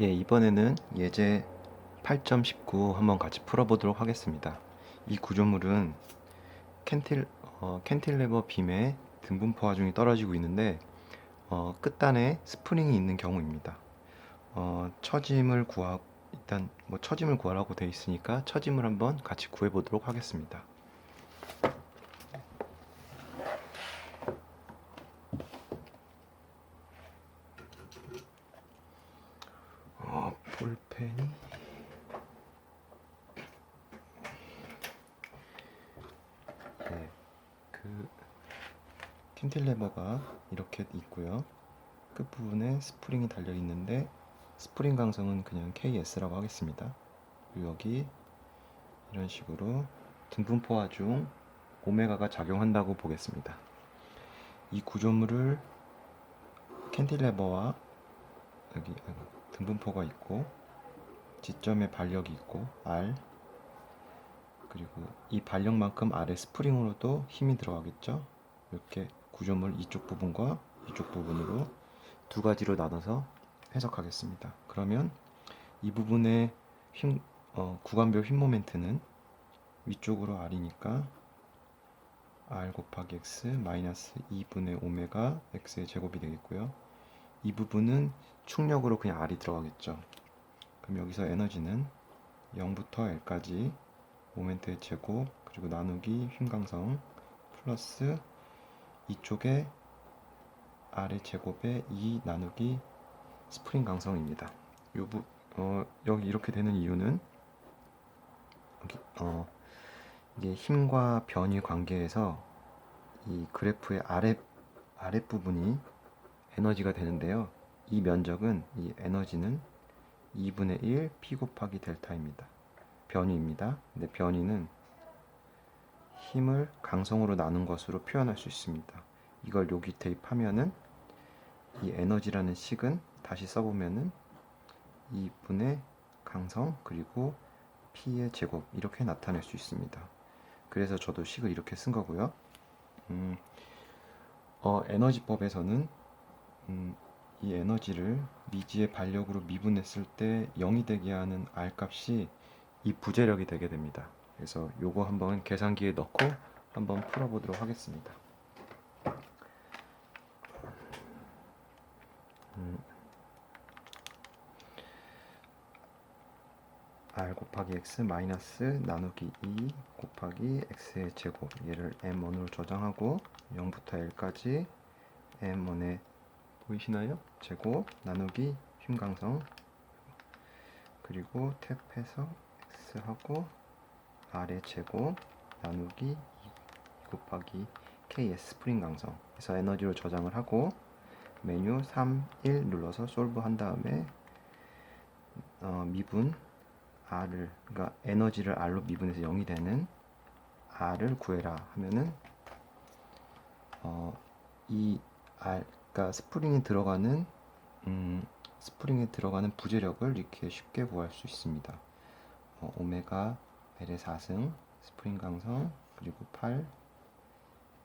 예, 이번에는 예제 8.19 한번 같이 풀어보도록 하겠습니다. 이 구조물은 캔틸, 어, 캔틸레버 빔에 등분포 하중이 떨어지고 있는데 어, 끝단에 스프링이 있는 경우입니다. 어, 처짐을 구하 일단 뭐 처짐을 구하라고 되어 있으니까 처짐을 한번 같이 구해 보도록 하겠습니다. 어, 볼펜이 네, 그 틴틸레버가 이렇게 있고요. 끝 부분에 스프링이 달려 있는데 스프링 강성은 그냥 KS라고 하겠습니다. 여기 이런 식으로 등분포화 중 오메가가 작용한다고 보겠습니다. 이 구조물을 캔틸레버와 여기 등분포가 있고 지점에 발력이 있고 R 그리고 이 발력만큼 아래 스프링으로도 힘이 들어가겠죠. 이렇게 구조물 이쪽 부분과 이쪽 부분으로 두 가지로 나눠서 해석하겠습니다. 그러면 이 부분의 힘, 어, 구간별 힘 모멘트는 위쪽으로 R이니까 R 곱하기 X 마이너스 2분의 오메가 X의 제곱이 되겠고요. 이 부분은 충력으로 그냥 R이 들어가겠죠. 그럼 여기서 에너지는 0부터 L까지 모멘트의 제곱 그리고 나누기 힘 강성 플러스 이쪽에 R의 제곱에 2 나누기 스프링 강성입니다. 요 부, 어, 여기 이렇게 되는 이유는 여기, 어, 이게 힘과 변이 관계에서 이 그래프의 아래 아랫 부분이 에너지가 되는데요. 이 면적은 이 에너지는 2분의 1 P 곱하기 델타입니다. 변이입니다. 근데 변이는 힘을 강성으로 나눈 것으로 표현할 수 있습니다. 이걸 여기 대입하면은 이 에너지라는 식은 다시 써보면은 2분의 강성 그리고 P의 제곱 이렇게 나타낼 수 있습니다. 그래서 저도 식을 이렇게 쓴 거고요. 음, 어, 에너지법에서는 음, 이 에너지를 미지의 반력으로 미분했을 때 0이 되게 하는 R 값이 이 부재력이 되게 됩니다. 그래서 요거 한번 계산기에 넣고 한번 풀어보도록 하겠습니다. 음, R 곱하기 X 마이너스 나누기 2 곱하기 X의 제곱 얘를 M1으로 저장하고 0부터 L까지 M1의 보이시나요? 제곱 나누기 힘 강성 그리고 탭해서 X하고 R의 제곱 나누기 2 곱하기 KS 스프링 강성 그래서 에너지로 저장을 하고 메뉴 3, 1 눌러서 솔브 한 다음에 어, 미분 R을 그러니까 에너지를 R로 미분해서 0이 되는 R을 구해라 하면은 어, 이 R 그러니까 스프링에 들어가는 음, 스프링에 들어가는 부재력을 이렇게 쉽게 구할 수 있습니다. 어, 오메가 L의 4승 스프링 강성 그리고 8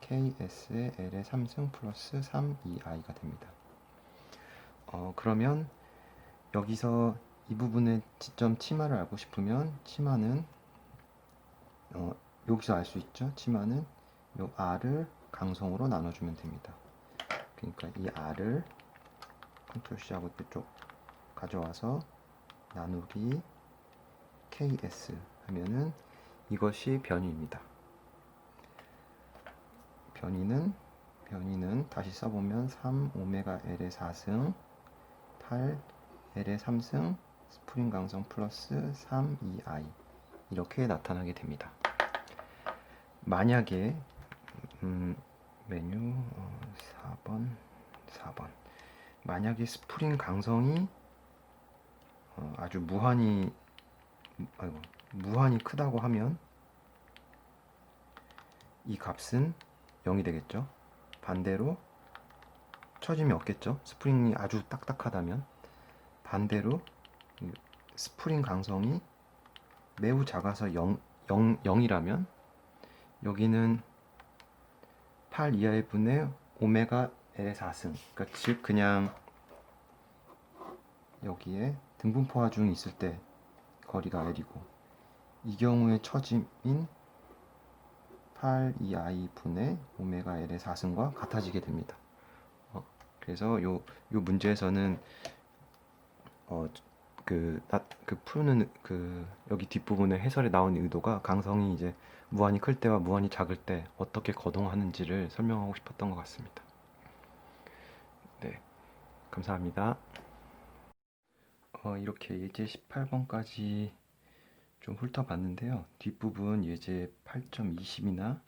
KS의 L의 3승 플러스 3 2I가 됩니다. 어, 그러면 여기서 이 부분의 지점 치마를 알고 싶으면 치마는 어, 여기서 알 수 있죠. 치마는 요 R을 강성으로 나눠주면 됩니다. 그러니까 이 R을 컨트롤 C하고 이쪽 가져와서 나누기 KS 하면은 이것이 변이입니다. 변이는 변이는 다시 써보면 3 오메가 L의 4승 8 L의 3승 스프링 강성 플러스 3 2i 이렇게 나타나게 됩니다. 만약에 음, 메뉴 어, 4번 4번 만약에 스프링 강성이 어, 아주 무한히 아이고, 무한히 크다고 하면 이 값은 0이 되겠죠. 반대로 처짐이 없겠죠. 스프링이 아주 딱딱하다면 반대로 이 스프링 강성이 매우 작아서 0, 0, 0이라면 여기는 8 이하의 분의 오메가 L의 4승 그러니까 즉 그냥 여기에 등분포 하중이 있을 때 거리가 L이고 이 경우에 처짐인 8 2i 분의 오메가 L의 4승과 같아지게 됩니다. 어, 그래서 요, 요 문제에서는 어, 그, 나, 그 푸는 그 여기 뒷부분에 해설에 나온 의도가 강성이 이제 무한히 클 때와 무한히 작을 때 어떻게 거동하는지를 설명하고 싶었던 것 같습니다. 네, 감사합니다. 어, 이렇게 예제 18번까지 좀 훑어봤는데요. 뒷부분 예제 8.20이나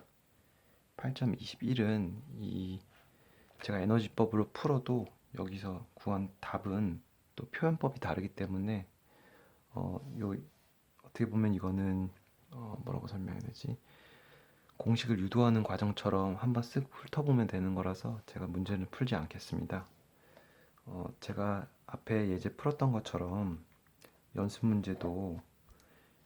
8.21은 이 제가 에너지법으로 풀어도 여기서 구한 답은 또 표현법이 다르기 때문에 어, 요 어떻게 보면 이거는 어, 뭐라고 설명해야 되지? 공식을 유도하는 과정처럼 한번 쓱 훑어보면 되는 거라서 제가 문제는 풀지 않겠습니다. 어, 제가 앞에 예제 풀었던 것처럼 연습 문제도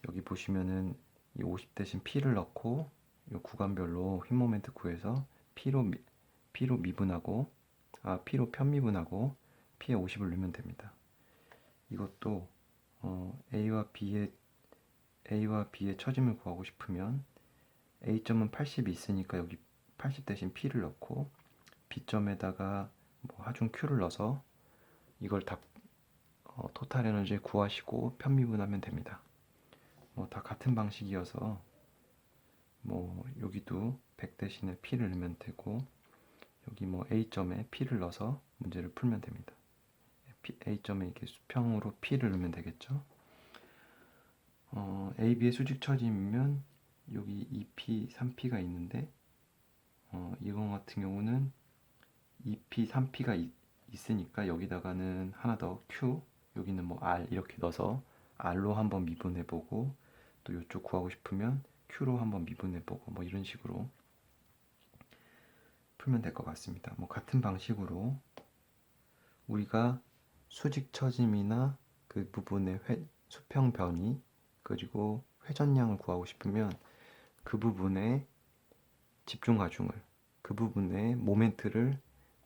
여기 보시면은 이 50 대신 P를 넣고 이 구간별로 힘 모멘트 구해서 P로 미, P로 미분하고 아 P로 편미분하고 P에 50을 넣으면 됩니다. 이것도 어, A와 B의 A와 B의 처짐을 구하고 싶으면 A점은 80이 있으니까 여기 80 대신 P를 넣고 B점에다가 뭐 하중 Q를 넣어서 이걸 다 어, 토탈 에너지 구하시고 편미분하면 됩니다. 뭐 다 같은 방식이어서 뭐 여기도 100 대신에 P를 넣으면 되고 여기 뭐 A점에 P를 넣어서 문제를 풀면 됩니다. A점에 이렇게 수평으로 P를 넣으면 되겠죠. 어, AB의 수직 처짐이면 여기 2P, 3P가 있는데 어, 이거 같은 경우는 2P, 3P가 있, 있으니까 여기다가는 하나 더 Q, 여기는 뭐 R 이렇게 넣어서 R로 한번 미분해보고 또 이쪽 구하고 싶으면 Q로 한번 미분해보고 뭐 이런 식으로 풀면 될 것 같습니다. 뭐 같은 방식으로 우리가 수직 처짐이나 그 부분의 회, 수평 변이 그리고 회전량을 구하고 싶으면 그 부분에 집중 과중을 그 부분에 모멘트를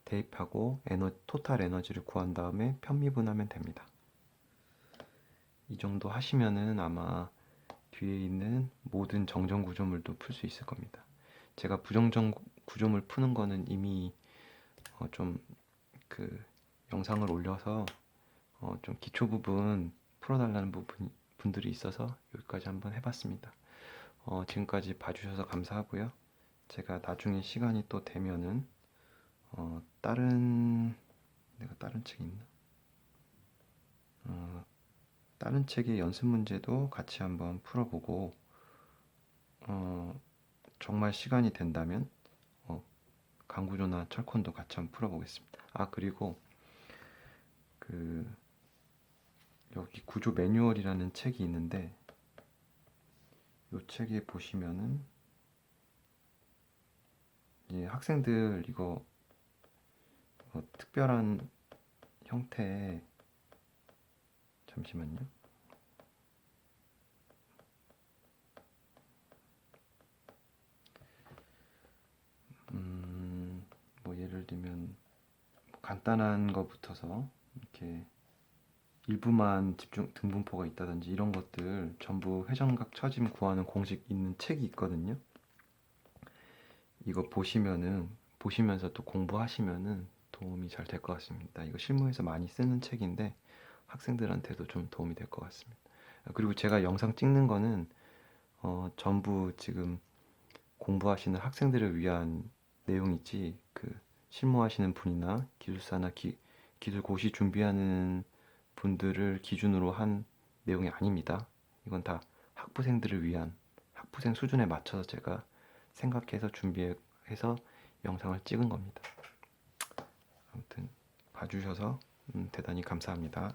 대입하고 에너 토탈 에너지를 구한 다음에 편미분하면 됩니다. 이 정도 하시면은 아마 뒤에 있는 모든 정정 구조물도 풀 수 있을 겁니다. 제가 부정정 구조물 푸는 거는 이미 어 좀그 영상을 올려서 어 좀 기초 부분 풀어달라는 부분 분들이 있어서 여기까지 한번 해봤습니다. 어 지금까지 봐주셔서 감사하고요. 제가 나중에 시간이 또 되면은 어 다른 내가 다른 책이 있나? 어 다른 책의 연습 문제도 같이 한번 풀어보고 어, 정말 시간이 된다면 어, 강구조나 철콘도 같이 한번 풀어보겠습니다. 아 그리고 그 여기 구조 매뉴얼이라는 책이 있는데 이 책에 보시면은 이 학생들 이거 어, 특별한 형태의 잠시만요. 음, 뭐 들면 뭐 간단한 거부터서 이렇게 일부만 집중 등분포가 있다든지 이런 것들 전부 회전각 처짐 구하는 공식 있는 책이 있거든요. 이거 보시면은 보시면서 또 공부하시면은 도움이 잘 될 것 같습니다. 이거 실무에서 많이 쓰는 책인데 학생들한테도 좀 도움이 될 것 같습니다. 그리고 제가 영상 찍는 거는 어, 전부 지금 공부하시는 학생들을 위한 내용이지 그 실무하시는 분이나 기술사나 기, 기술고시 준비하는 분들을 기준으로 한 내용이 아닙니다. 이건 다 학부생들을 위한 학부생 수준에 맞춰서 제가 생각해서 준비해서 영상을 찍은 겁니다. 아무튼 봐주셔서 음, 대단히 감사합니다.